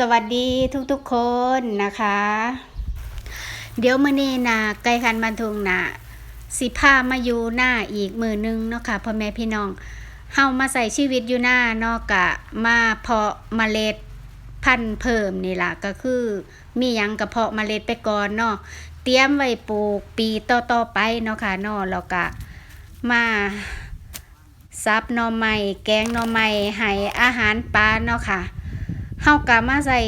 สวัสดีทุกๆคนนะคะ เดี๋ยวมื้อนี้นะไกลคันบันทุงนะสิพามาอยู่หน้าอีกมือนึงเนาะค่ะพ่อแม่พี่น้องเฮามาใส่ชีวิตอยู่หน้าเนาะกะมาเพาะเมล็ดพันธุ์เพิ่มนี่ล่ะก็คือมียังกระเพาะเมล็ดไปก่อนเนาะเตรียมไว้ปลูกปีต่อๆไปเนาะค่ะเนาะแล้วก็มาซับหน่อไม้แกงหน่อไม้ให้อาหารปลาเนาะค่ะ เฮากะมาใส่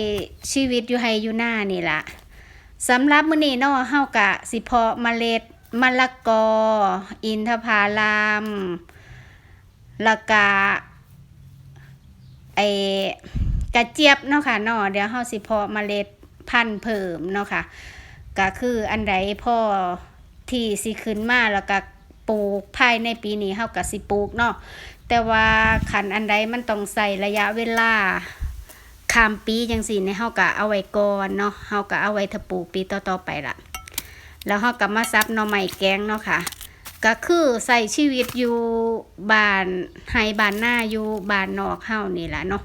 ชีวิตอยู่ให้อยู่หน้านี่ล่ะสำหรับมื้อนี้เนาะเฮากะสิเพาะเมล็ดมะละกอ อินทผลัมล้วก็ไอกระเจี๊ยบเนาะค่ะเนาะเดี๋ยวเฮาสิเพาะเมล็ดพันธุ์เพิ่มเนาะค่ะก็คืออันใดพ่อที่สิขึ้นมาแล้วก็ปลูกภายในปีนี้เฮาก็สิปลูกเนาะแต่ว่าขันอันใดมันต้องใส่ระยะเวลา ข้ามปีจังสี่เนี่ยเฮาก็เอาไว้ก่อนเนาะเฮาก็เอาไว้ถ้าปลูกปีต่อๆไปละแล้วเฮาก็มาซับหน่อไม้แกงเนาะค่ะ ก็คือใส่ชีวิตอยู่บ้านให้บ้านหน้าอยู่บ้านนอกเฮานี่แหละเนาะ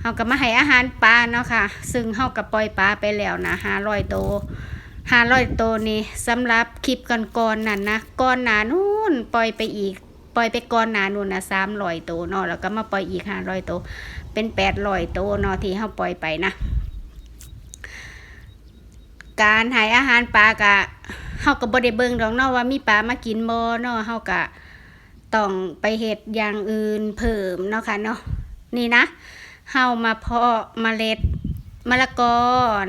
เฮาก็มาให้อาหารปลาเนาะค่ะ ซึ่งเฮาก็ปล่อยปลาไปแล้วนะ500ตัว500ตัวนี่สำหรับคลิปก่อนๆนั่นนะก่อนหน้านู้นปล่อยไปอีก ปล่อยไปก่อนหน้านู้นนะ300ตัวเนาะแล้วก็มาปล่อยอีก500ตัวเป็นแปดร้อยตัวเนาะที่เฮาปล่อยไปนะการให้อาหารปลากะเฮาก็บ่ได้เบิ่งดอกเนาะว่ามีปลามากินบ่เนาะเฮาก็ต้องไปเฮ็ดอย่างอื่นเพิ่มเนาะค่ะเนาะนี่นะเฮามาเพาะเมล็ดมะละกอ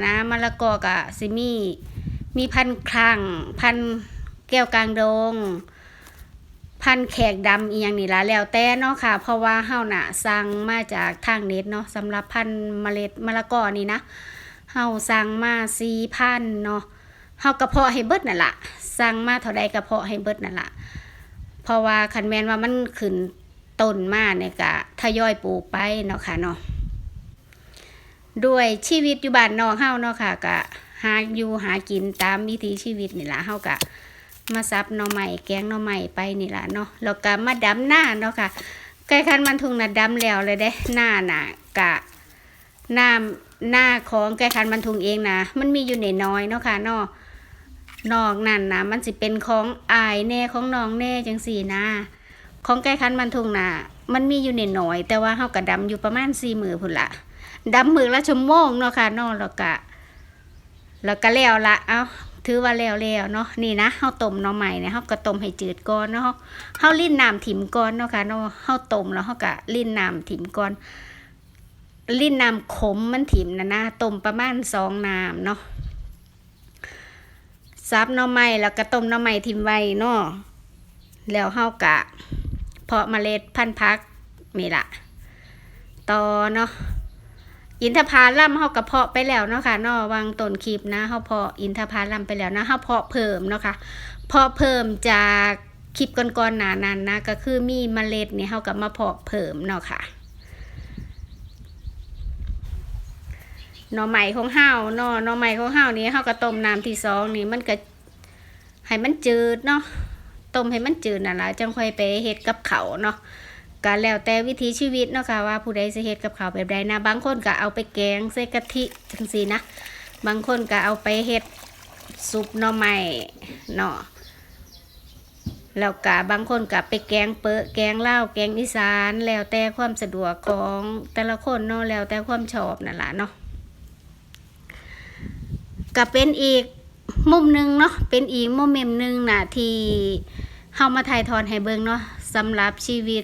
นะมะละกอก็สิมีมีพันครั่งพันแก้วกลางดง พันแขกดำอียงนี่ละแล้วแต่เนาะค่ะ เพราะว่าเฮาน่ะสั่งมาจากทางเน็ตเนาะสำหรับพันเมล็ดมะละกอนี่นะเฮาสั่งมา4พันเนาะเฮากระเพาะให้เบิดนั่นละสั่งมาเท่าใดกระเพาะให้เบิดนั่นละเพราะว่าคันแมนว่ามันขึ้นต้นมาเนี่ยก็ทยอยปลูกไปเนาะค่ะเนาะด้วยชีวิตอยู่บ้านนอกเฮาเนาะค่ะก็หาอยู่หากินตามวิถีชีวิตนี่ล่ะเฮาก็ มาซับหน่อใหม่แกงหน่อใหม่ไปนี่ล่ะเนาะแล้วก็มาดำหน้าเนาะค่ะใกล้คันมันทุงน่ะดำแล้วเลยเด้หน้าน่ะกะหน้าหน้าของใกล้คันมันทุงเองนะมันมีอยู่ในน้อยเนาะค่ะเนาะนอกนั่นนะมันสิเป็นของอายแน่ของน้องแน่จังสี่นะ ของใกล้คันมันทุงน่ะมันมีอยู่ในน้อย แต่ว่าเฮาก็ดำอยู่ประมาณสี่มือพุ่นละดำมือละชั่วโมงเนาะค่ะนาะแล้วก็แล้วก็แล้วละเอ้า ถือว่าแล้วแล้วเนาะนี่นะเฮาต้มหน่อใหม่เนี่ยเฮาก็ต้มให้จืดก่อนเนาะเฮาลิ้นน้ำถิ่มก่อนเนาะค่ะเนาะเฮาต้มแล้วเฮาก็ลิ้นน้ำถิ่มก่อนลิ้นน้ำขมมันถิ่มนะนะต้มประมาณสองน้ำเนาะซับหน่อไม้แล้วก็ต้มหน่อไม้ถิ่มไว้เนาะแล้วเฮากะเพาะเมล็ดพันธุ์พักนี่ล่ะต่อเนาะ อินทผลัมเฮากระเพาะไปแล้วเนาะค่ะนาะวางต้นคลิปนะเฮาเพาะอินทผลัมไปแล้วนะเฮาเพาะเพิ่มเนาะค่ะเพาะเพิ่มจากคลิปก่อนๆหนานั้นนะก็คือมีเมล็ดนี่เฮากับมาเพาะเพิ่มเนาะค่ะหน่อใหม่ของเฮาเนาะหน่อใหม่ของเฮานี่เฮาก็ต้มน้ำที่สองนี่มันก็ให้มันจืดเนาะต้มให้มันจืดนั่นล่ะจังค่อยไปเฮ็ดกับเขาเนาะ ก็แล้วแต่วิถีชีวิตเนาะค่ะว่าผู้ใดจะเฮ็ดกับข้าวแบบใดนะ บางคนก็เอาไปแกงใส่กะทิจังซี่นะ บางคนก็เอาไปเฮ็ดซุปหน่อไม้เนาะแล้วก็บางคนก็ไปแกงเปอะแกงเลาแกงอีสานแล้วแต่ความสะดวกของแต่ละคนเนาะแล้วแต่ความชอบนั่นล่ะเนาะก็เป็นอีกมุมหนึ่งเนาะเป็นอีกโมเมนต์หนึ่งน่ะที่เฮามาถ่ายทอดให้เบิ่งเนาะสำหรับชีวิต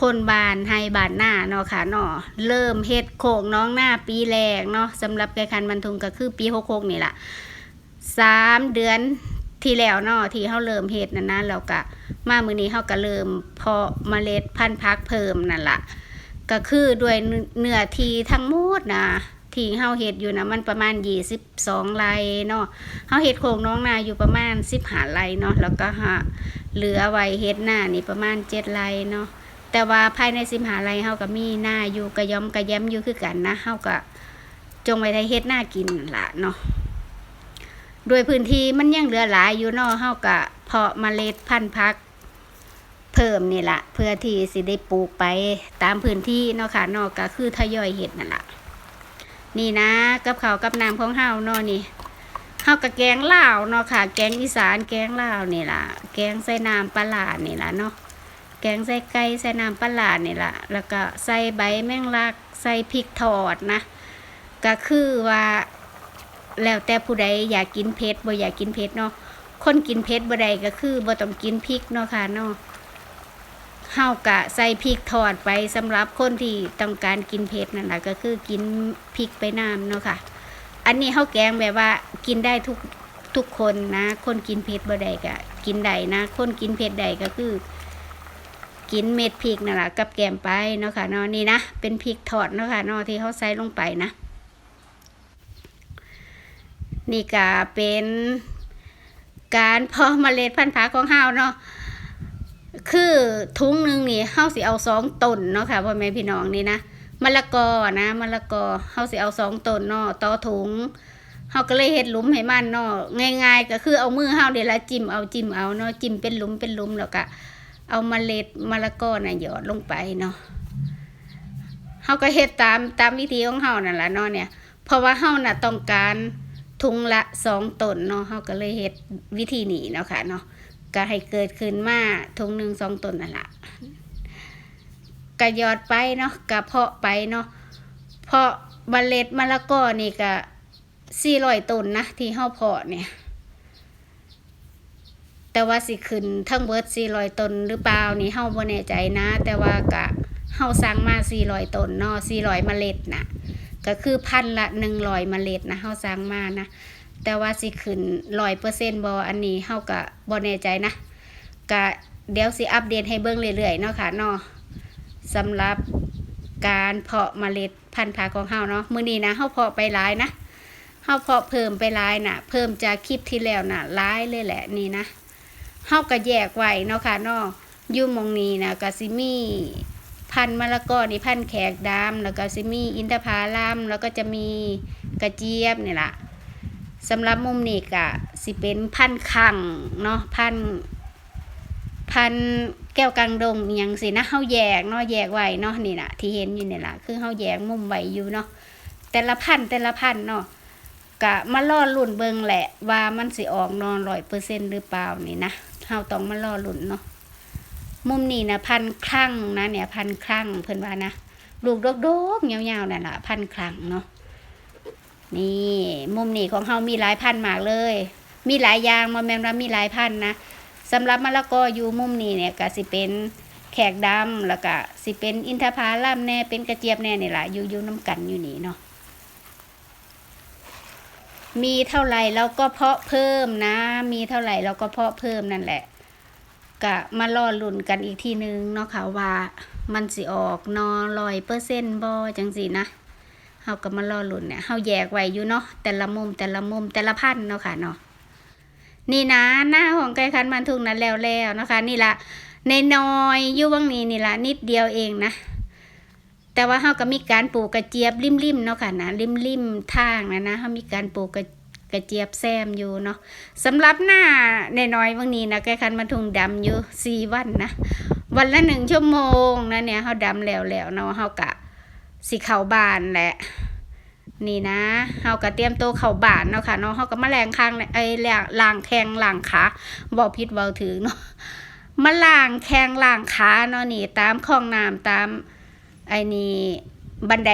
คนบานให้บานหน้าเนาะค่ะเนาะเริ่มเฮ็ดโขกน้องหน้าปีแรกเนาะสำหรับแกคันบรรทุงก็คือปีหกหกนี่แหละสามเดือนที่แล้วเนาะที่เฮาเริ่มเฮ็ดนั่นนะแล้วก็มามือนี้เฮาก็เริ่มเพาะเมล็ดพันธุ์พักเพิ่มนั่นละก็คือด้วยเนื้อทีทั้งหมดนะที่เฮาเฮ็ดอยู่นะมันประมาณ22ไร่เนาะเฮาเฮ็ดโขกน้องนาอยู่ประมาณ15ไร่เนาะแล้วก็หาเหลือไว้เฮ็ดหน้านี่ประมาณ7ไร่เนาะ แต่ว่าภายในสิมหาลัยเฮาก็มีหน้าอยู่กระย้อมกระแย้มอยู่คือกันนะเฮาก็จงไว้ได้เฮ็ดหน้ากินล่ะเนาะโดยพื้นที่มันยังเหลือหลายอยู่นาะเฮาก็เพาะเมล็ดพันธุ์พัก เพิ่มนี่ล่ะเพื่อที่สิได้ปลูกไปตามพื้นที่เนาะค่ะนาะก็คือทยอยเฮ็ดนั่นล่ะนี่นะกับข้าวกับน้ำของเฮาเนาะนี่เฮากับแกงลาวเนาะค่ะ แกงอีสานแกงลาวนี่ล่ะ แกงใส่น้ำปลาหลานี่ล่ะเนาะ แกงใส่ไก่ใส่น้ำปลาหลาดนี่ละแล้วก็ใส่ใบแมงลักใส่พริกทอดนะ ก็คือว่าแล้วแต่ผู้ใดอยากกินเผ็ดบ่อยากกินเผ็ดเนาะคนกินเผ็ดบ่ได้ก็คือบ่ต้องกินพริกเนาะค่ะเนาะเฮากะใส่พริกทอดไปสำหรับคนที่ต้องการกินเผ็ดนั่นแหละก็คือกินพริกไปน้ำเนาะค่ะ อันนี้เฮาแกงแบบว่ากินได้ทุกทุกคนนะ คนกินเผ็ดบ่ได้ก็กินได้นะ คนกินเผ็ดได้ก็คือ กินเม็ดพริกนั่นแหละกับแกมไปเนาะค่ะเนาะนี่นะเป็นพริกทอดเนาะค่ะเนาะที่เขาใส่ลงไปนะ นี่ก็เป็นการเพาะเมล็ดพันธุ์ผักของเฮาเนาะคือทุงหนึ่งนี่เฮาสิเอาสองตนเนาะค่ะพ่อแม่พี่น้องนี่นะมะละกอนะมะละกอเฮาสิเอาสองตนเนาะต่อถุงเฮาก็เลยเฮ็ดหลุมให้มันเนาะง่าย ๆ ก็คือเอามือเฮาเดี๋ยวละจิ้มเอาจิ้มเอาเนาะจิ้มเป็นหลุมเป็นหลุมแล้วก็ เอาเมล็ดมะละกอน่ะหยอดลงไปเนาะเฮาก็เฮ็ดตามตามวิธีของเฮานั่นล่ะเนาะเนี่ย เพราะว่าเฮาน่ะต้องการถุงละสองตนเนาะเฮาก็เลยเฮ็ดวิธีนี้เนาะค่ะเนาะก็ให้เกิดขึ้นมาทุงหนึ่งสองตนนั่นแหละกะยอดไปเนาะกะเพาะไปเนาะเพาะเมล็ดมะละกอนี่ก็สี่ร้อยต้นนะที่เฮาเพาะเนี่ย แต่ว่าสิขึ้นทั้งเบิดสี่ร้อยต้นหรือเปล่านี่เฮาบ่แน่ใจนะ แต่ว่ากะเฮาสั่งมาสี่ร้อยต้นเนาะสี่ร้อยเมล็ดนะก็คือพันละหนึ่งร้อยเมล็ดนะเฮาสั่งมานะแต่ว่าสิขึ้นร้อยเปอร์เซนต์บออันนี้เฮากะบ่แน่ใจนะกะเดี๋ยวสิอัปเดตให้เบิ่งเรื่อยๆเนาะค่ะเนาะสำหรับการเพาะเมล็ดพันธุ์ผักของเฮาเนาะมื้อนี้นะเฮาเพาะไปหลายนะเฮาเพาะเพิ่มไปหลายน่ะ เพิ่มจากคลิปที่แล้วน่ะหลายเลยแหละนี่นะ เฮาก็แยกไว้เนาะค่ะเนาะอยู่มองนี้นะก็สิมีพันมะละกอนี่พันแขกดำแล้วก็สิมีอินทผลัมแล้วก็จะมีกระเจี๊ยบนี่ล่ะสำหรับมุมนี้ก็สิเป็นพันธุ์คังเนาะพันพันแก้วกังดงอหยังสินะเฮาแยกเนาะแยกไว้เนาะนี่น่ะที่เห็นอยู่นี่ล่ะคือเฮาแยกมุมไว้อยู่เนาะแต่ละพันแต่ละพันเนาะก็มาล่อลุ่นเบิงแหละว่ามันสิออกนอนร้อยเปอร์เซ็นต์หรือเปล่านี่นะ เฮาต้องมาล่อลุ่นเนาะมุมนี้นะพันคลั่งนะเนี่ยพันคลั่งเพิ่นว่านะลูกดกๆยาวๆนั่นละพันคลั่งเนาะนี่มุมนี้ของเฮามีหลายพันมากเลย มีหลายอย่างมาแม่นว่ามีหลายพันนะสำหรับมะละกออยู่มุมนี้เนี่ยก็สิเป็นแขกดำแล้วก็สิเป็นอินทผลัมแน่เป็นกระเจี๊ยบแน่นี่ละอยู่อยู่น้ำกันอยู่นี่เนาะ มีเท่าไหร่เราก็เพาะเพิ่มนะ มีเท่าไหร่เราก็เพาะเพิ่มนั่นแหละก็มาล่อลุ่นกันอีกทีนึงเนาะค่ะว่ามันสิออกนอร้อยเปอร์เซ็นต์บอจังสินะเฮาก็มารอลุ่นเนี่ยเฮาแยกไว้อยู่เนาะแต่ละมุมแต่ละมุมแต่ละพันเนาะค่ะเนาะนี่นะหน้าของไก่คันมันทุ่งนั้นแล้วแล้วนะคะ นี่ละในน้อยอยู่วังนี้นี่ละนิดเดียวเองนะ แต่ว่าเฮาก็มีการปลูกกระเจี๊ยบริมๆเนาะค่ะนะริมๆทางนะนะเฮามีการปลูกกระกระเจี๊ยบแซมอยู่เนาะสำหรับหน้าในน้อยๆวังนี้นะไก่คันมันทุ่งดำอยู่สี่วันนะวันละหนึ่งชั่วโมงนะเนี่ยเฮาดำแล้วแล้วเนาะเฮากะสิเข้าบ้านแหละนี่นะเฮาก็เตรียมตัวเข้าบ้านเนาะค่ะเนาะเฮาก็มาแรงข้างไอ้แรงล้างแข้งล้างขาบ่ผิดเว้าถือเนาะมาล้างแข้งล้างขาเนาะนี่ตามคลองน้ำตาม ไอ้นี่บันได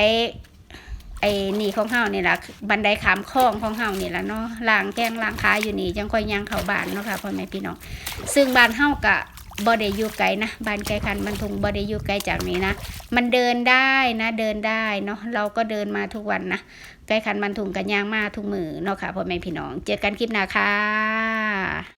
ไอ้นี่ของเฮานี่ล่ะบันไดขามคลองของเฮานี่ล่ะเนาะล้างแข้งล้างขาอยู่นี่จังค่อยย่างเข้าบ้านเนาะค่ะพ่อแม่พี่น้องซึ่งบ้านเฮาก็บ่ได้อยู่ไกลนะบ้านไกลคันบรรทุงบ่ได้อยู่ไกลจากนี้นะมันเดินได้นะเดินได้เนาะเราก็เดินมาทุกวันนะไกลคันบรรทุงกันย่างมาทุกมือเนาะค่ะพ่อแม่พี่น้อง เจอกันคลิปหน้าค่ะ